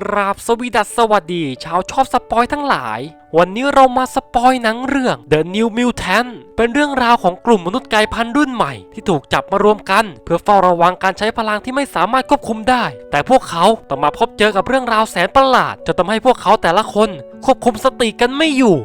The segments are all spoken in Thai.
กราบสวีดัสสวัสดี ชาวชอบสปอยทั้งหลาย วันนี้เรามาสปอยหนังเรื่อง The New Mutant เป็นเรื่องราวของกลุ่มมนุษย์กายพันธุ์รุ่นใหม่ ที่ถูกจับมารวมกัน เพื่อเฝ้าระวังการใช้พลังที่ไม่สามารถควบคุมได้ แต่พวกเขาต้องมาพบเจอกับเรื่องราวแสนประหลาดจนทำให้พวกเขาแต่ละคนควบคุมสติกันไม่อยู่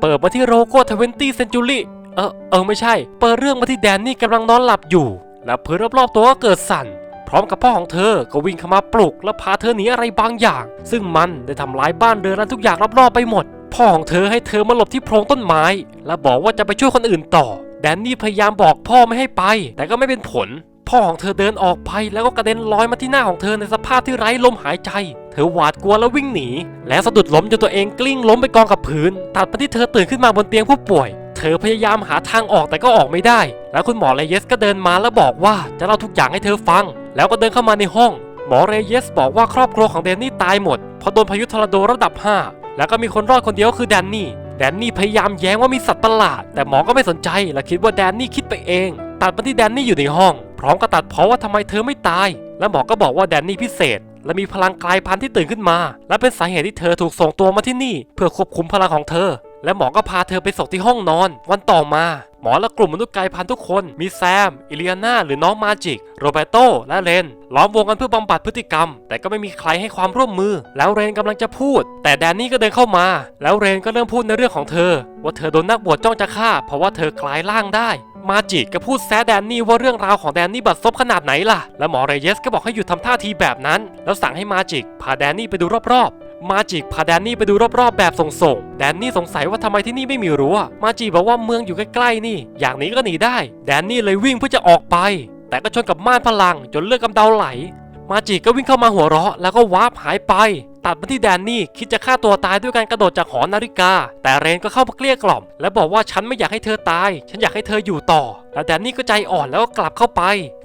เปิดมาที่โรโก้ทเวนตี้เซนจูรี่เออเออไม่ใช่ เปิดเรื่องมาที่แดนนี่กำลังนอนหลับอยู่ แล้วพื้นรอบๆตัวก็เกิดสั่น พร้อมกับพ่อของเธอก็วิ่งเข้ามาปลุก และพาเธอหนีอะไรบางอย่าง ซึ่งมันได้ทำลายบ้านเรือนและทุกอย่างรอบๆไปหมด พ่อของเธอให้เธอมาหลบที่โพรงต้นไม้ และบอกว่าจะไปช่วยคนอื่นต่อ แดนนี่พยายามบอกพ่อไม่ให้ไป แต่ก็ไม่เป็นผล พ่อของเธอเดินออกไปแล้วก็กระเด็นลอยมาที่หน้าของเธอในสภาพที่ไร้ลมหายใจ เธอหวาดกลัวแล้ววิ่งหนี และสะดุดล้มจนตัวเองกลิ้งล้มไปกองกับพื้น ตัดไปที่เธอตื่นขึ้นมาบนเตียงผู้ป่วย อพยายามหาทางออกแต่ก็ออกไม่ได้ แล้วคุณหมอเรเยสก็เดินมาแล้วบอกว่าจะเล่าทุกอย่างให้เธอฟัง แล้วก็เดินเข้ามาในห้อง หมอเรเยสบอกว่าครอบครัวของแดนนี่ตายหมดเพราะโดนพายุทอร์นาโดระดับ 5 แล้วก็มีคนรอดคนเดียวคือแดนนี่แดนนี่พยายามแย้งว่ามีสัตว์ประหลาด แต่หมอก็ไม่สนใจและคิดว่าแดนนี่คิดไปเอง ตัดมาที่แดนนี่อยู่ในห้อง พร้อมกับตัดเพราะว่าทำไมเธอไม่ตาย และหมอก็บอกว่าแดนนี่พิเศษ และมีพลังกลายพันธุ์ที่ตื่นขึ้นมา และเป็นสาเหตุที่เธอถูกส่งตัวมาที่นี่ เพื่อควบคุมพลังของเธอ และหมอก็พาเธอไปส่งที่ห้องนอน วันต่อมา หมอและกลุ่มมนุษย์กลายพันธุ์ทุกคน มีแซม อิเลียนาหรือน้องมาจิก โรเบโต และเรน ล้อมวงกันเพื่อบำบัดพฤติกรรม แต่ก็ไม่มีใครให้ความร่วมมือ แล้วเรนกำลังจะพูด แต่แดนนี่ก็เดินเข้ามา แล้วเรนก็เริ่มพูดในเรื่องของเธอ ว่าเธอโดนนักบวชจ้องจะฆ่า เพราะว่าเธอกลายร่างได้ มาจิกก็พูดแซะแดนนี่ว่าเรื่องราวของแดนนี่บัดซบขนาดไหนล่ะ และหมอเรเยสก็บอกให้หยุดทำท่าทีแบบนั้น แล้วสั่งให้มาจิกพาแดนนี่ไปดูรอบๆ มาจิกพาแดนนี่ไปดูรอบๆแบบส่งๆ แดนนี่สงสัยว่าทำไมที่นี่ไม่มีรั้ว มาจิบอกว่าเมืองอยู่ใกล้ๆนี่ อย่างนี้ก็หนีได้ แดนนี่เลยวิ่งเพื่อจะออกไป แต่ก็ชนกับม่านพลังจนเลือดกำเดาไหล มาจิก็วิ่งเข้ามาหัวเราะแล้วก็วาร์ปหายไป ตัดมาที่แดนนี่คิดจะฆ่าตัวตายด้วยการกระโดดจากหอนาฬิกา แต่เรนก็เข้ามาเกลี้ยกล่อม และบอกว่าฉันไม่อยากให้เธอตาย ฉันอยากให้เธออยู่ต่อ แล้วแดนนี่ก็ใจอ่อนแล้วก็กลับเข้าไป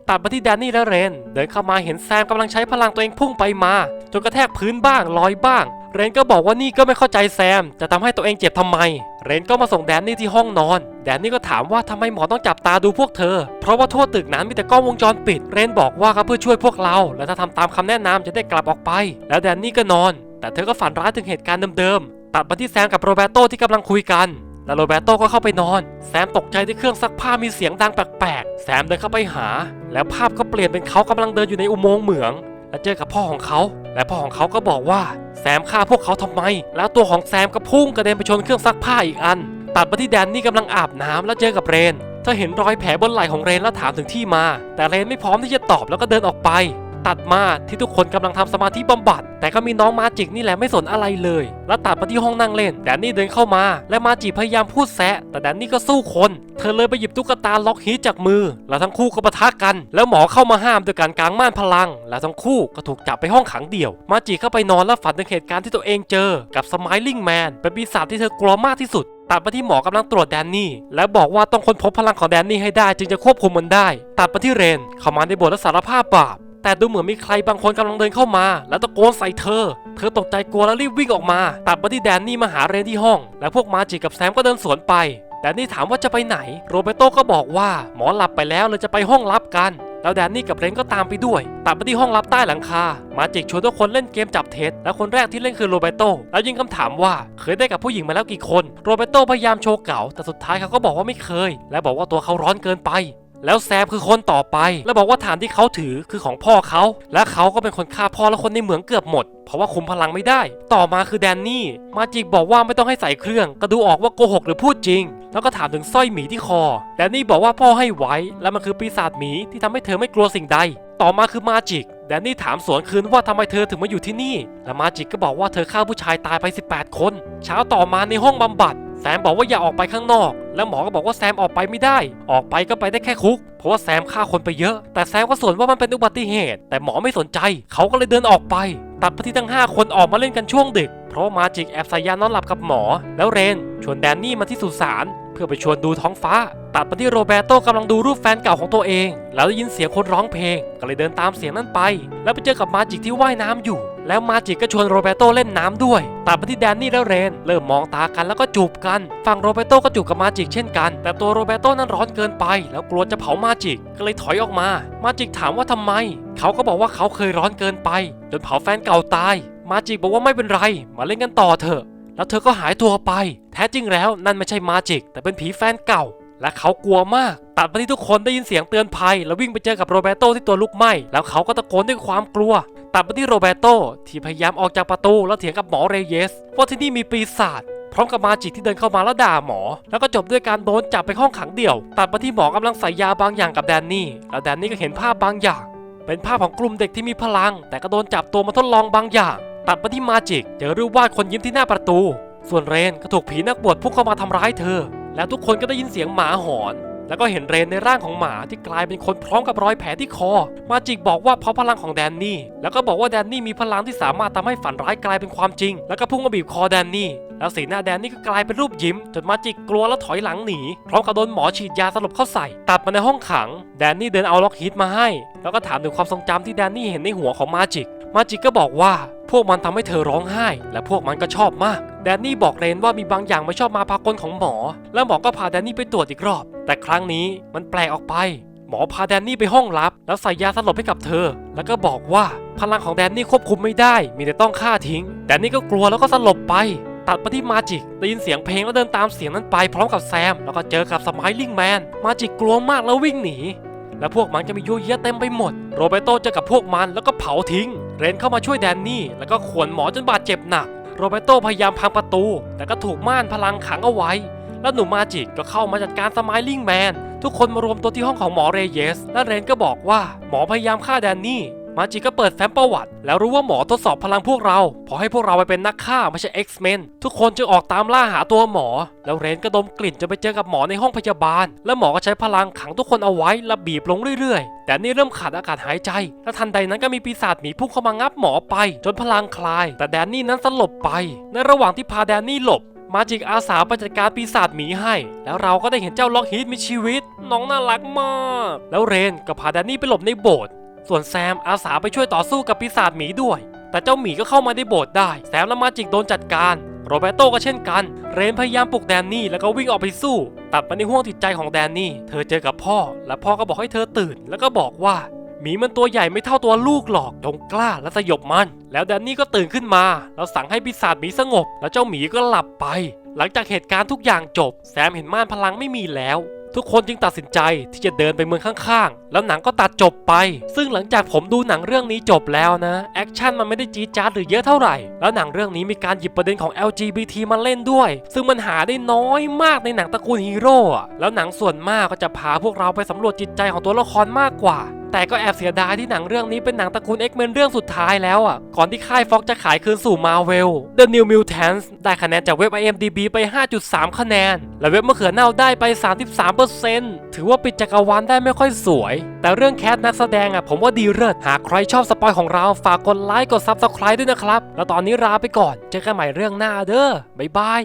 ตัดมาที่แดนนี่และเรน เดินเข้ามาเห็นแซมกำลังใช้พลังตัวเองพุ่งไปมา จนกระแทกพื้นบ้างลอยบ้าง เรนก็บอกว่านี่ก็ไม่เข้าใจแซม จะทำให้ตัวเองเจ็บทำไม เรนก็มาส่งแดนนี่ที่ห้องนอน แดนนี่ก็ถามว่าทำไมหมอต้องจับตาดูพวกเธอ เพราะว่าทั่วตึกนั้นมีแต่กล้องวงจรปิด เรนบอกว่าก็เพื่อช่วยพวกเรา และถ้าทำตามคำแนะนำจะได้กลับออกไป แล้วแดนนี่ก็นอน แต่เธอก็ฝันร้ายถึงเหตุการณ์เดิมๆ ตัดมาที่แซมกับโรเบโตที่กำลังคุยกัน แล้วโรเบโตก็เข้าไปนอน แซมตกใจที่เครื่องซักผ้ามีเสียงดังแปลกๆ แซมเดินเข้าไปหา แล้วภาพก็เปลี่ยนเป็นเขากำลังเดินอยู่ในอุโมงค์เหมือง และเจอกับพ่อของเขา และพ่อของเขาก็บอกว่าแซมฆ่าพวกเขาทำไม แล้วตัวของแซมก็พุ่งกระเด็นไปชนเครื่องซักผ้าอีกอัน ตัดมาที่แดนนี่กำลังอาบน้ำแล้วเจอกับเรนเธอเห็นรอยแผลบนไหล่ของเรนแล้วถามถึงที่มา แต่เรนไม่พร้อมที่จะตอบแล้วก็เดินออกไป ตัดมาที่ทุกคนกำลังทำสมาธิบำบัด แต่ก็มีน้องมาจิกนี่แหละไม่สนอะไรเลย แล้วตัดมาที่ห้องนั่งเล่นแดนนี่เดินเข้ามา และมาจิพยายามพูดแซะ แต่แดนนี่ก็สู้คน เธอเลยไปหยิบตุ๊กตาล็อกฮีจากมือ แล้วทั้งคู่ก็ปะทะกัน แล้วหมอเข้ามาห้ามด้วยการกางม่านพลัง และทั้งคู่ก็ถูกจับไปห้องขังเดี่ยว มาจิเข้าไปนอนแล้วฝันถึงเหตุการณ์ที่ตัวเองเจอ กับสไมลิงแมนเป็นปีศาจที่เธอกลัวมากที่สุดตัดมาที่หมอกำลังตรวจแดนนี่ และบอกว่าต้องค้นพบพลังของแดนนี่ให้ได้ จึงจะควบคุมมันได้ ตัดมาที่เรนเขามาในบสถ์และสารภาพบาป แต่ดูเหมือนมีใครบางคนกำลังเดินเข้ามา แล้วตะโกนใส่เธอ เธอตกใจกลัวแล้วรีบวิ่งออกมา ตัดมาที่แดนนี่มาหาเรนที่ห้อง และพวกมาจิกับแซมก็เดินสวนไป แดนนี่ถามว่าจะไปไหน โรเบโตก็บอกว่าหมอหลับไปแล้วเลยจะไปห้องลับกัน แล้วแดนนี่กับเรนก็ตามไปด้วย ตัดไปที่ห้องลับใต้หลังคา มาจิกชวนทุกคนเล่นเกมจับเท็จ และคนแรกที่เล่นคือโรเบโต แล้วยิงคำถามว่าเคยได้กับผู้หญิงมาแล้วกี่คน โรเบโตพยายามโชว์เก่า แต่สุดท้ายเขาก็บอกว่าไม่เคย และบอกว่าตัวเขาร้อนเกินไป แล้วแซมคือคนต่อไป แล้วบอกว่าฐานที่เขาถือคือของพ่อเขา และเขาก็เป็นคนฆ่าพ่อและคนในเหมืองเกือบหมด เพราะว่าคุมพลังไม่ได้ ต่อมาคือแดนนี่ มาจิกบอกว่าไม่ต้องให้ใส่เครื่อง ก็ดูออกว่าโกหกหรือพูดจริง แล้วก็ถามถึงสร้อยหมีที่คอ แดนนี่บอกว่าพ่อให้ไว้ และมันคือปีศาจหมีที่ทำให้เธอไม่กลัวสิ่งใด ต่อมาคือมาจิกแดนนี่ถามสวนคืนว่าทำไมเธอถึงมาอยู่ที่นี่ และมาจิกก็บอกว่าเธอฆ่าผู้ชายตายไป 18 คน เช้าต่อมาในห้องบำบัด แซมบอกว่าอย่าออกไปข้างนอก แล้วหมอก็บอกว่าแซมออกไปไม่ได้ ออกไปก็ไปได้แค่คุก เพราะว่าแซมฆ่าคนไปเยอะ แต่แซมก็สวนว่ามันเป็นอุบัติเหตุ แต่หมอไม่สนใจ เขาก็เลยเดินออกไป ตัดไปที่ทั้ง 5 คนออกมาเล่นกันช่วงดึก เพราะมาจิกแอบใส่ยานอนหลับกับหมอ แล้วเรนชวนแดนนี่มาที่สุสานเพื่อไปชวนดูท้องฟ้า ตัดไปที่โรเบโตกำลังดูรูปแฟนเก่าของตัวเอง แล้วได้ยินเสียงคนร้องเพลง ก็เลยเดินตามเสียงนั้นไป แล้วไปเจอกับมาจิกที่ว่ายน้ำอยู่ แล้วมาจิกก็ชวนโรเบโตเล่นน้ำด้วยตัดมาที่แดนนี่และเรน เริ่มมองตากันแล้วก็จูบกัน ฝั่งโรเบโตก็จูบกับมาจิกเช่นกัน แต่ตัวโรเบโตนั้นร้อนเกินไป แล้วกลัวจะเผามาจิกก็เลยถอยออกมา มาจิกถามว่าทำไม เขาก็บอกว่าเขาเคยร้อนเกินไป จนเผาแฟนเก่าตาย มาจิกบอกว่าไม่เป็นไร มาเล่นกันต่อเถอะ แล้วเธอก็หายตัวไป แท้จริงแล้วนั่นไม่ใช่มาจิก แต่เป็นผีแฟนเก่า และเขากลัวมาก ตัดมาที่ทุกคนได้ยินเสียงเตือนภัย แล้ววิ่งไปเจอกับโรเบโตที่ตัวลุกไหม้แล้วเขาก็ตะโกนด้วยความกลัว ตัดมาที่โรเบโตที่พยายามออกจากประตูแล้วเถียงกับหมอเรเยส ว่าที่นี่มีปีศาจพร้อมกับมาจิกที่เดินเข้ามาแล้วด่าหมอ แล้วก็จบด้วยการโดนจับไปห้องขังเดี่ยว ตัดมาที่หมอกำลังใส่ยาบางอย่างกับแดนนี่แล้วแดนนี่ก็เห็นภาพบางอย่าง เป็นภาพของกลุ่มเด็กที่มีพลัง แต่ก็โดนจับตัวมาทดลองบางอย่าง ตัดมาที่มาจิกเจอรูปวาดคนยิ้มที่หน้าประตู ส่วนเรนก็ถูกผีนักบวชพุ่งเข้ามาทำร้ายเธอ แล้วทุกคนก็ได้ยินเสียงหมาหอน แล้วก็เห็นเรนในร่างของหมาที่กลายเป็นคนพร้อมกับรอยแผลที่คอ มาจิกบอกว่าเพราะพลังของแดนนี่ แล้วก็บอกว่าแดนนี่มีพลังที่สามารถทำให้ฝันร้ายกลายเป็นความจริง แล้วก็พุ่งมาบีบคอแดนนี่ แล้วสีหน้าแดนนี่ก็กลายเป็นรูปยิ้ม จนมาจิกกลัวแล้วถอยหลังหนี พร้อมกับโดนหมอฉีดยาสลบเข้าใส่ ตัดมาในห้องขัง แดนนี่เดินเอาล็อกฮิตมาให้ แล้วก็ถามถึงความทรงจำที่แดนนี่เห็นในหัวของมาจิก มาจิกก็บอกว่าพวกมันทำให้เธอร้องไห้ และพวกมันก็ชอบมาก แดนนี่บอกเรนว่ามีบางอย่างไม่ชอบมาพากลของหมอ แล้วหมอก็พาแดนนี่ไปตรวจอีกรอบ แต่ครั้งนี้มันแปลกออกไป หมอพาแดนนี่ไปห้องลับ แล้วใส่ยาสลบให้กับเธอ แล้วก็บอกว่าพลังของแดนนี่ควบคุมไม่ได้ มีแต่ต้องฆ่าทิ้ง แดนนี่ก็กลัวแล้วก็สลบไป ตัดมาที่มาจิกได้ยินเสียงเพลงแล้วเดินตามเสียงนั้นไปพร้อมกับแซม แล้วก็เจอกับสมายลิงแมน มาจิกกลัวมากแล้ววิ่งหนี และพวกมันจะมียุ่ยเยะเต็มไปหมด โรเบโตเจอกับพวกมันแล้วก็เผาทิ้ง เรนเข้ามาช่วยแดนนี่ แล้วก็ขวนหมอจนบาดเจ็บหนัก โรเบโตพยายามพังประตู แต่ก็ถูกม่านพลังขังเอาไว้ แล้วหนุ่มมาจิกก็เข้ามาจัดการสมายลิงแมน ทุกคนมารวมตัวที่ห้องของหมอเรเยส และเรนก็บอกว่าหมอพยายามฆ่าแดนนี่ มาจิก็เปิดแฟ้มประวัติ แล้วรู้ว่าหมอทดสอบพลังพวกเรา พอให้พวกเราไปเป็นนักฆ่าไม่ใช่ X-Men ทุกคนจึงออกตามล่าหาตัวหมอ แล้วเรนก็ดมกลิ่นจนไปเจอกับหมอในห้องพยาบาล แล้วหมอก็ใช้พลังขังทุกคนเอาไว้และบีบลงเรื่อยๆ แต่นี่เริ่มขาดอากาศหายใจ และทันใดนั้นก็มีปีศาจหมีพุ่งเข้ามางับหมอไป จนพลังคลาย แต่แดนนี่นั้นสลบไป ในระหว่างที่พาแดนนี่หลบมาจิกอาสาปจัดการปีศาจหมีให้ แล้วเราก็ได้เห็นเจ้าล็อกฮีทมีชีวิต น้องน่ารักมาก แล้วเรนก็พาแดนนี่ไปหลบในโบสถ์ ส่วนแซมอาสาไปช่วยต่อสู้กับปีศาจหมีด้วย แต่เจ้าหมีก็เข้ามาในโบสถ์ได้ แซมและมาจิกโดนจัดการ โรเบโตก็เช่นกัน เรนพยายามปลุกแดนนี่แล้วก็วิ่งออกไปสู้ ตัดมาในห่วงจิตใจของแดนนี่ เธอเจอกับพ่อ และพ่อก็บอกให้เธอตื่น แล้วก็บอกว่าหมีมันตัวใหญ่ไม่เท่าตัวลูกหรอกจงกล้าและสยบมัน แล้วแดนนี่ก็ตื่นขึ้นมา แล้วสั่งให้ปีศาจหมีสงบ แล้วเจ้าหมีก็หลับไป หลังจากเหตุการณ์ทุกอย่างจบ แซมเห็นม่านพลังไม่มีแล้ว ทุกคนจึงตัดสินใจที่จะเดินไปเมืองข้างๆ แล้วหนังก็ตัดจบไป ซึ่งหลังจากผมดูหนังเรื่องนี้จบแล้วนะ แอคชั่นมันไม่ได้จี๊ดจ๊าดหรือเยอะเท่าไหร่ แล้วหนังเรื่องนี้มีการหยิบประเด็นของ LGBT มาเล่นด้วย ซึ่งมันหาได้น้อยมากในหนังตระกูลฮีโร่แล้วหนังส่วนมากก็จะพาพวกเราไปสำรวจจิตใจของตัวละครมากกว่า แต่ก็แอบเสียดายที่หนังเรื่องนี้เป็นหนังตระกูล X-Men เรื่องสุดท้ายแล้วอะ ก่อนที่ค่ายฟ็อกจะขายคืนสู่ Marvel The New Mutants ได้คะแนนจากเว็บ IMDb ไป 5.3 คะแนน และเว็บมะเขือเน่าได้ไป 33%ถือว่าปิดจักรวาลได้ไม่ค่อยสวย แต่เรื่องแคสนักแสดงอะผมว่าดีเลิศหากใครชอบสปอยของเราฝากกดไลค์กด Subscribe ด้วยนะครับ แล้วตอนนี้ลาไปก่อน เจอกันใหม่เรื่องหน้าเด้อบ๊ายบาย